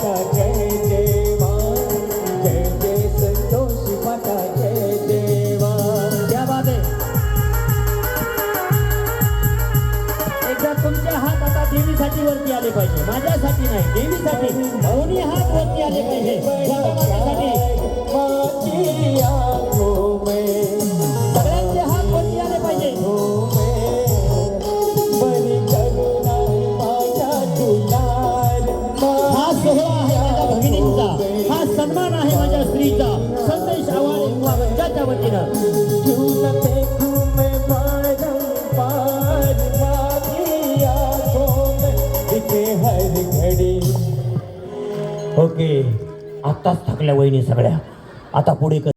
पाटा बाबे. एकदा तुमच्या हात आता देवीसाठी वरती आले पाहिजे. माझ्यासाठी नाही देवीसाठी. दोन्ही हात वरती आले पाहिजे. भगिनींचा. हा सन्मान आहे माझ्या स्त्रीचा. संदेश आव्हान मंचाच्या वतीनं. ओके आत्ताच थकल्या वहिनी सगळ्या. आता पुढे कर